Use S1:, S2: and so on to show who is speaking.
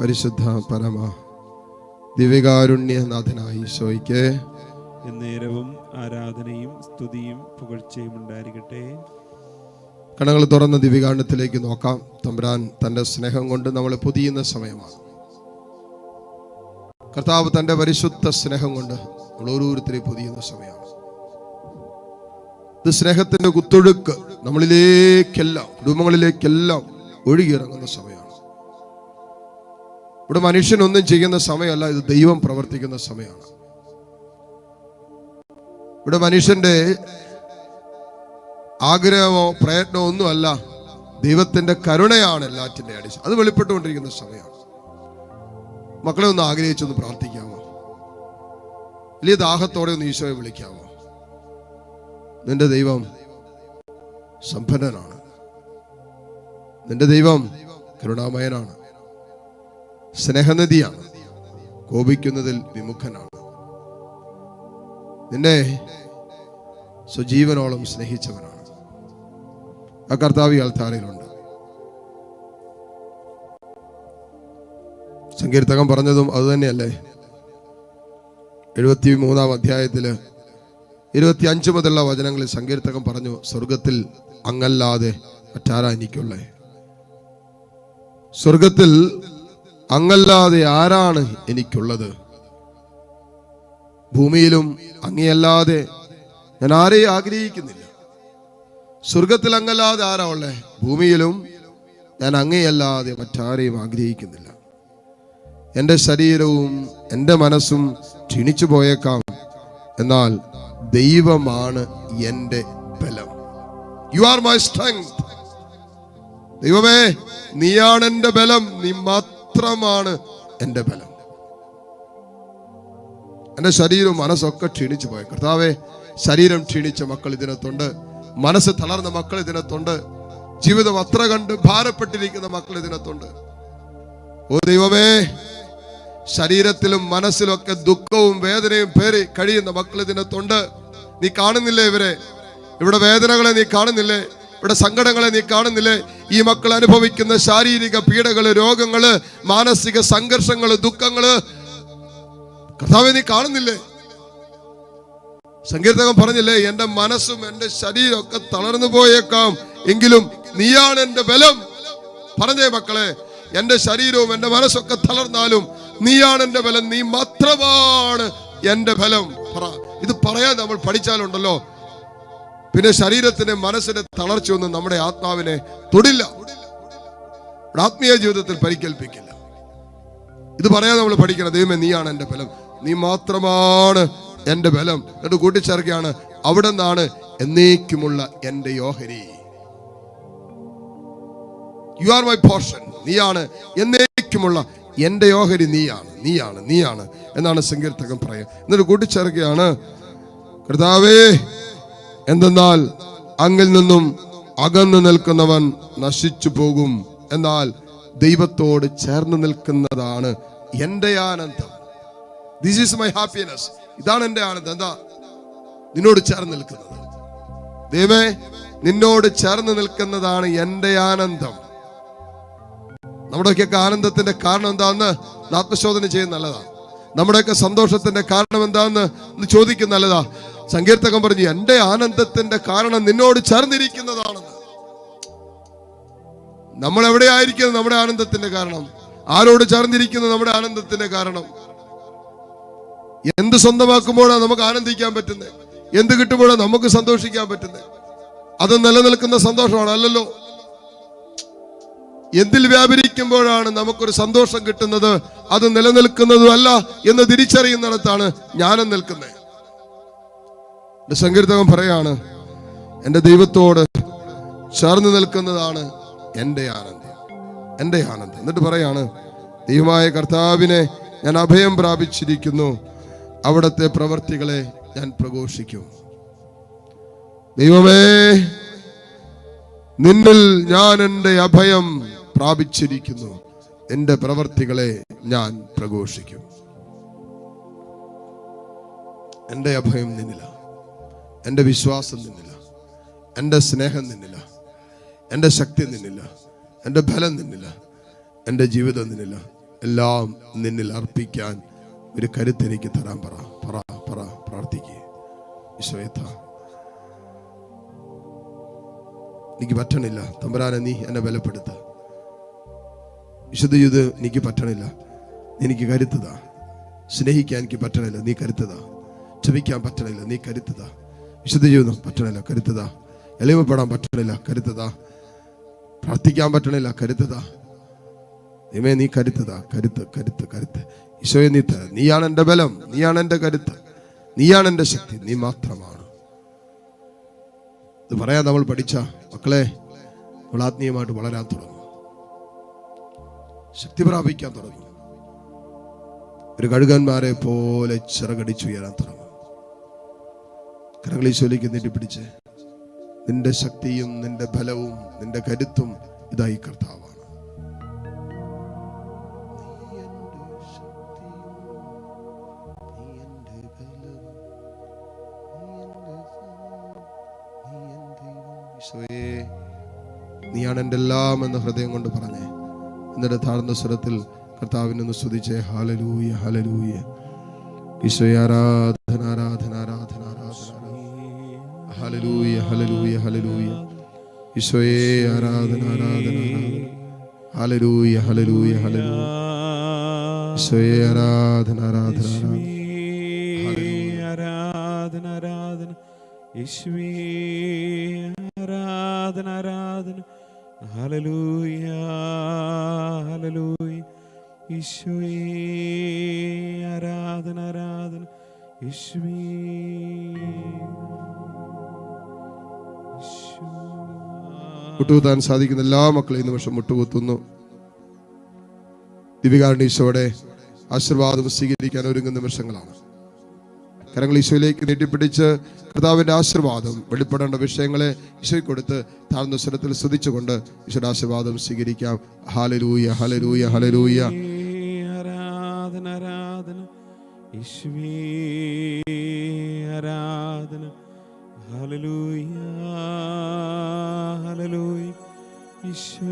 S1: പരിശുദ്ധ പരമ ദിവ്യകാരുണ്യനാഥനായി ഈശോയ്ക്ക്
S2: എന്നേരവും ആരാധനയും സ്തുതിയും പുകഴ്ചയും ഉണ്ടായിരിക്കട്ടെ.
S1: കണങ്ങൾ തുറന്ന ദിവ്യകാരുണ്യത്തിലേക്ക് നോക്കാം. തമ്പുരാൻ തന്റെ സ്നേഹം കൊണ്ട് നമ്മളെ പുതിയുന്ന സമയമാണ്. കർത്താവ് തന്റെ പരിശുദ്ധ സ്നേഹം കൊണ്ട് നമ്മൾ ഓരോരുത്തരെ പൊതിയുന്ന സമയമാണ്. ഇത് സ്നേഹത്തിന്റെ കുത്തൊഴുക്ക് നമ്മളിലേക്കെല്ലാം കുടുംബങ്ങളിലേക്കെല്ലാം ഒഴുകിയിറങ്ങുന്ന സമയമാണ്. ഇവിടെ മനുഷ്യനൊന്നും ചെയ്യുന്ന സമയമല്ല ഇത് ദൈവം പ്രവർത്തിക്കുന്ന സമയമാണ്. ഇവിടെ മനുഷ്യന്റെ ആഗ്രഹമോ പ്രയത്നമോ ഒന്നുമല്ല ദൈവത്തിന്റെ കരുണയാണ് എല്ലാറ്റിന്റെ അടിസ്ഥാനം. അത് വെളിപ്പെട്ടുകൊണ്ടിരിക്കുന്ന സമയമാണ്. മക്കളെ ഒന്ന് ആഗ്രഹിച്ചൊന്ന് പ്രാർത്ഥിക്കാമോ? വലിയ ദാഹത്തോടെ ഒന്ന് ഈശോയെ വിളിക്കാമോ? നിന്റെ ദൈവം സമ്പന്നനാണ്. നിന്റെ ദൈവം കരുണാമയനാണ്. സ്നേഹനദിയാണ് കോപിക്കുന്നതിൽ വിമുഖനാണ്. നിന്നെ സ്വജീവനോളം സ്നേഹിച്ചവനാണ്. ആ കർത്താവ് ഈ അൾത്താരയിലുണ്ട് സങ്കീർത്തകം പറഞ്ഞതും അതുതന്നെയല്ലേ എഴുപത്തി മൂന്നാം അധ്യായത്തിൽ ഇരുപത്തി അഞ്ച് മുതലുള്ള വചനങ്ങളിൽ സങ്കീർത്തകം പറഞ്ഞു സ്വർഗത്തിൽ അങ്ങല്ലാതെ മറ്റാരാ എനിക്കുള്ളേ? സ്വർഗത്തിൽ അങ്ങല്ലാതെ ആരാണ് എനിക്കുള്ളത്? ഭൂമിയിലും അങ്ങയല്ലാതെ ഞാൻ ആരെയും ആഗ്രഹിക്കുന്നില്ല. സ്വർഗത്തിൽ അങ്ങല്ലാതെ ആരാ ഉള്ളേ? ഭൂമിയിലും ഞാൻ അങ്ങയല്ലാതെ മറ്റാരെയും ആഗ്രഹിക്കുന്നില്ല. എന്റെ ശരീരവും എന്റെ മനസ്സും ക്ഷീണിച്ചു പോയേക്കാം. എന്നാൽ ദൈവമാണ് എന്റെ ബലം. യു ആർ മൈ സ്ട്രെങ്ത് ദൈവമേ നീയാണ് എന്റെ ബലം. നീ മാത്രമാണ് എന്റെ ബലം. എന്റെ ശരീരവും മനസ്സൊക്കെ ക്ഷീണിച്ചു പോയ. കർത്താവെ ശരീരം ക്ഷീണിച്ച മക്കൾ ഇതിനകത്തുണ്ട്. മനസ്സ് തളർന്ന മക്കൾ ഇതിനകത്തുണ്ട്. ജീവിതം അത്ര കണ്ട് ഭാരപ്പെട്ടിരിക്കുന്ന മക്കൾ ഇതിനകത്തുണ്ട്. ഓ ദൈവമേ ശരീരത്തിലും മനസ്സിലും ഒക്കെ ദുഃഖവും വേദനയും പേറി കഴിയുന്ന മക്കൾ ഇതിനകത്തുണ്ട്. നീ കാണുന്നില്ലേ ഇവരെ? ഇവിടെ വേദനകളെ നീ കാണുന്നില്ലേ? ഇവിടെ സങ്കടങ്ങളെ നീ കാണുന്നില്ലേ? ഈ മക്കൾ അനുഭവിക്കുന്ന ശാരീരിക പീഡകൾ രോഗങ്ങൾ മാനസിക സംഘർഷങ്ങൾ ദുഃഖങ്ങൾ കർത്താവ് നീ കാണുന്നില്ലേ? സങ്കീർത്തകം പറഞ്ഞില്ലേ എന്റെ മനസ്സും എന്റെ ശരീരം ഒക്കെ തളർന്നു പോയേക്കാം എങ്കിലും നീയാണ് എന്റെ ബലം. പറഞ്ഞേ മക്കളെ എന്റെ ശരീരവും എന്റെ മനസ്സൊക്കെ തളർന്നാലും നീയാണ് എന്റെ ബലം നീ മാത്രമാണ് എന്റെ ബലം. പറ ഇത് പറയാൻ നമ്മൾ പഠിച്ചാലുണ്ടല്ലോ. പിന്നെ ശരീരത്തിന്റെ മനസ്സിന്റെ തളർച്ചയൊന്നും നമ്മുടെ ആത്മാവിനെ തൊടില്ല. ആത്മീയ ജീവിതത്തിൽ പരിക്കേൽപ്പിക്കില്ല ഇത് പറയാൻ നമ്മൾ പഠിക്കണം ദൈവമേ നീയാണ് എന്റെ ബലം നീ മാത്രമാണ് എന്റെ ബലം എന്നിട്ട് കൂട്ടിച്ചേർക്കുകയാണ് അവിടെ നിന്നാണ് എന്നേക്കുമുള്ള എന്റെ യോഹരി യു ആർ മൈ പോർഷൻ നീയാണ് എന്നേക്കുമുള്ള എന്റെ യോഹരി നീയാണ് നീയാണ് നീയാണ് എന്നാണ് സങ്കീർത്തകം പറയുക. എന്നിട്ട് കൂട്ടിച്ചേർക്കുകയാണ് കർത്താവേ എന്തെന്നാൽ അങ്ങിൽ നിന്നും അകന്നു നിൽക്കുന്നവൻ നശിച്ചു പോകും. എന്നാൽ ദൈവത്തോട് ചേർന്ന് നിൽക്കുന്നതാണ് എന്റെ ആനന്ദം. ദിസ് ഈസ് മൈ ഹാപ്പിനെസ് ഇതാണ് എന്റെ ആനന്ദം. എന്താ? നിന്നോട് ചേർന്ന് നിൽക്കുന്നത്. ദൈവേ നിന്നോട് ചേർന്ന് നിൽക്കുന്നതാണ് എന്റെ ആനന്ദം. നമ്മുടെയൊക്കെ ആനന്ദത്തിന്റെ കാരണം എന്താന്ന് ആത്മശോധന ചെയ്യുന്ന നല്ലതാണ് നമ്മുടെയൊക്കെ സന്തോഷത്തിന്റെ കാരണം എന്താന്ന് ചോദിക്കുന്ന നല്ലതാ. സങ്കീർത്തകം പറഞ്ഞു എന്റെ ആനന്ദത്തിന്റെ കാരണം നിന്നോട് ചേർന്നിരിക്കുന്നതാണെന്ന്. നമ്മൾ എവിടെ ആയിരിക്കുന്നത് നമ്മുടെ ആനന്ദത്തിന്റെ കാരണം? ആരോട് ചേർന്നിരിക്കുന്നത് നമ്മുടെ ആനന്ദത്തിന്റെ കാരണം? എന്ത് സ്വന്തമാക്കുമ്പോഴാണ് നമുക്ക് ആനന്ദിക്കാൻ പറ്റുന്നത്? എന്ത് കിട്ടുമ്പോഴാണ് നമുക്ക് സന്തോഷിക്കാൻ പറ്റുന്നത്? അത് നിലനിൽക്കുന്ന സന്തോഷമാണ് അല്ലല്ലോ? എന്തിൽ വ്യാപരിക്കുമ്പോഴാണ് നമുക്കൊരു സന്തോഷം കിട്ടുന്നത്? അത് നിലനിൽക്കുന്നതും അല്ല എന്ന് തിരിച്ചറിയുന്നിടത്താണ് ജ്ഞാനം നിൽക്കുന്നത്. എന്റെ സങ്കീർത്തകൻ പറയാണ് എന്റെ ദൈവത്തോട് ചേർന്ന് നിൽക്കുന്നതാണ് എന്റെ ആനന്ദം എന്റെ ആനന്ദം. എന്നിട്ട് പറയാണ് ദൈവമായ കർത്താവിനെ ഞാൻ അഭയം പ്രാപിച്ചിരിക്കുന്നു. അവിടുത്തെ പ്രവർത്തികളെ ഞാൻ പ്രഘോഷിക്കും. ദൈവമേ നിന്നിൽ ഞാൻ എന്റെ അഭയം പ്രാപിച്ചിരിക്കുന്നു. എന്റെ പ്രവർത്തികളെ ഞാൻ പ്രഘോഷിക്കും. എന്റെ അഭയം നിന്നില്ല എന്റെ വിശ്വാസം നിന്നില്ല. എന്റെ സ്നേഹം നിന്നില്ല. എന്റെ ശക്തി നിന്നില്ല. എന്റെ ഫലം നിന്നില്ല. എന്റെ ജീവിതം നിന്നില്ല. എല്ലാം നിന്നിൽ അർപ്പിക്കാൻ ഒരു കരുത്ത് എനിക്ക് തരാൻ പറ. പറ പറ പ്രാർത്ഥിക്കുക ഈശോയത്ത എനിക്ക് പറ്റണില്ല. തമ്പരാനെ നീ എന്നെ ബലപ്പെടുത്ത. വിശുദ്ധ ചെയ്ത് എനിക്ക് പറ്റണില്ല. എനിക്ക് കരുത്തതാ സ്നേഹിക്കാൻ എനിക്ക് പറ്റണില്ല. നീ കരുത്തതാ ക്ഷമിക്കാൻ പറ്റണില്ല. നീ കരുത്തതാ വിശുദ്ധ ജീവിതം പറ്റണില്ല കരുത്തതാ എളിവപ്പെടാൻ പറ്റണില്ല കരുത്തതാ പ്രാർത്ഥിക്കാൻ പറ്റണില്ല കരുത്തതാ ദൈവമേ നീ കരുത്തതാ കരുത്ത് കരുത്ത് കരുത്ത്. ഈശോയെ നീ തര. നീയാണ് എന്റെ ബലം നീയാണ് എന്റെ കരുത്ത്. നീയാണ് എന്റെ ശക്തി നീ മാത്രമാണ്. ഇത് പറയാൻ നമ്മൾ പഠിച്ച മക്കളെ നമ്മൾ ആത്മീയമായിട്ട് വളരാൻ തുടങ്ങും. ശക്തി പ്രാപിക്കാൻ തുടങ്ങി. ഒരു കഴുകന്മാരെ പോലെ ചിറകടിച്ചുയരാൻ തുടങ്ങും. കരങ്ങളീശോലേക്ക് നീട്ടിപ്പിടിച്ച് നിന്റെ ശക്തിയും നിന്റെ ബലവും നിന്റെ കരുത്തും ഇതായി കർത്താവാണ് നീയാണ് എന്റെ എല്ലാം എന്ന ഹൃദയം കൊണ്ട് പറഞ്ഞേ എന്നിട്ട് താഴ്ന്ന സ്വരത്തിൽ കർത്താവിനൊന്ന് സ്തുതിച്ചേ ഹാലലൂയ ഹാലലൂയ ഈശോയെ ആരാധന ആരാധന ഹലലൂയ ഹലലൂയ ഹലലൂയ ഈശോയെ ആരാധന ആരാധന ആരാധന. ഹലലൂയ ഹലലൂയ ഹലലൂയ ഈശോയെ ആരാധന ആരാധന ആരാധന.
S2: ആരാധന ആരാധന. യേശുവേ ആരാധന ആരാധന. ഹല്ലേലൂയ ഹല്ലേലൂയ യേശുവേ ആരാധന ആരാധന. യേശുവേ
S1: മുട്ടുകുത്താൻ സാധിക്കുന്ന എല്ലാ മക്കളെയും നിമിഷം മുട്ടുകുത്തുന്നു. ദിവികാരുടെ ഈശോയുടെ ആശീർവാദം സ്വീകരിക്കാൻ ഒരുങ്ങുന്ന നിമിഷങ്ങളാണ്. കരങ്ങൾ ഈശോയിലേക്ക് നീട്ടിപ്പിടിച്ച് കർത്താവിന്റെ ആശീർവാദം വെളിപ്പെടേണ്ട വിഷയങ്ങളെ ഈശോയ്ക്ക് കൊടുത്ത് താഴ്ന്ന സ്വരത്തിൽ സ്തുതിച്ചുകൊണ്ട് ഈശോയുടെ ആശീർവാദം സ്വീകരിക്കാം. ഹാലരൂയ ഹലരൂയ ഹലരൂയ
S2: ആരാധന ആരാധന. ആരാധന. ഹല്ലേലൂയ യേശുവേ